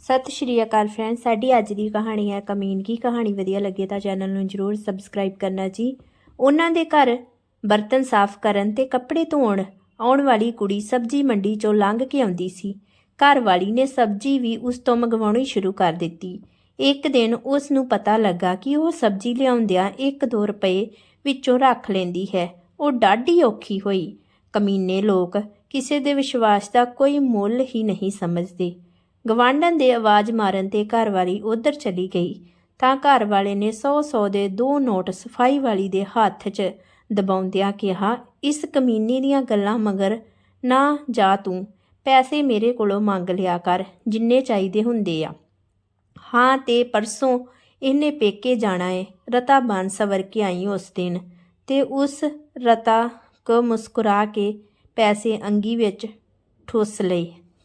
ਸਤਿ ਸ਼੍ਰੀ ਅਕਾਲ ਫਰੈਂਡ ਸਾਡੀ ਅੱਜ ਦੀ ਕਹਾਣੀ ਹੈ ਕਮੀਨ ਕੀ ਕਹਾਣੀ। ਵਧੀਆ ਲੱਗੇ ਤਾਂ ਚੈਨਲ ਨੂੰ ਜਰੂਰ ਸਬਸਕ੍ਰਾਈਬ ਕਰਨਾ ਜੀ। ਉਹਨਾਂ ਦੇ ਘਰ ਬਰਤਨ ਸਾਫ਼ ਕਰਨ ਤੇ ਕੱਪੜੇ ਧੋਣ ਆਉਣ ਵਾਲੀ ਕੁੜੀ ਸਬਜ਼ੀ ਮੰਡੀ ਚੋਂ ਲੰਘ ਕੇ ਆਉਂਦੀ ਸੀ। ਘਰ ਵਾਲੀ ਨੇ ਸਬਜ਼ੀ ਵੀ ਉਸ ਤੋਂ ਮੰਗਵਾਉਣੀ ਸ਼ੁਰੂ ਕਰ ਦਿੱਤੀ। ਇੱਕ ਦਿਨ ਉਸ ਨੂੰ ਪਤਾ ਲੱਗਾ ਕਿ ਉਹ ਸਬਜ਼ੀ ਲਿਆਉਂਦਿਆਂ 1-2 ਰੁਪਏ ਵਿੱਚੋਂ ਰੱਖ ਲੈਂਦੀ ਹੈ। ਉਹ ਡਾਢੀ ਔਖੀ ਹੋਈ। ਕਮੀਨੇ ਲੋਕ ਕਿਸੇ ਦੇ ਵਿਸ਼ਵਾਸ ਦਾ ਕੋਈ ਮੁੱਲ ਹੀ ਨਹੀਂ ਸਮਝਦੇ। ਗਵਾਂਢਣ ਦੇ ਆਵਾਜ਼ ਮਾਰਨ ਤੇ ਘਰਵਾਲੀ ਉਧਰ ਚਲੀ ਗਈ। ਤਾਂ ਘਰ ਵਾਲੇ ਨੇ 100-100 ਦੇ ਦੋ ਨੋਟ ਸਫ਼ਾਈ ਵਾਲੀ ਦੇ ਹੱਥ 'ਚ ਦਬਾਉਂਦਿਆਂ ਕਿਹਾ, ਇਸ ਕਮੀਨੀ ਦੀਆਂ ਗੱਲਾਂ ਮਗਰ ਨਾ ਜਾ ਤੂੰ। ਪੈਸੇ ਮੇਰੇ ਕੋਲੋਂ ਮੰਗ ਲਿਆ ਕਰ, ਜਿੰਨੇ ਚਾਹੀਦੇ ਹੁੰਦੇ ਆ। ਹਾਂ, ਤੇ ਪਰਸੋਂ ਇਹਨੇ ਪੇਕੇ ਜਾਣਾ ਏ। ਰਤਾ ਬਨ ਸਵਰ ਕੇ ਆਈ ਉਸ ਦਿਨ ਤੇ ਉਸ ਰਤਾ ਕੋ ਮੁਸਕਰਾ ਕੇ ਪੈਸੇ ਅੰਗੀ ਵਿੱਚ ਠੁੱਸ ਲਏ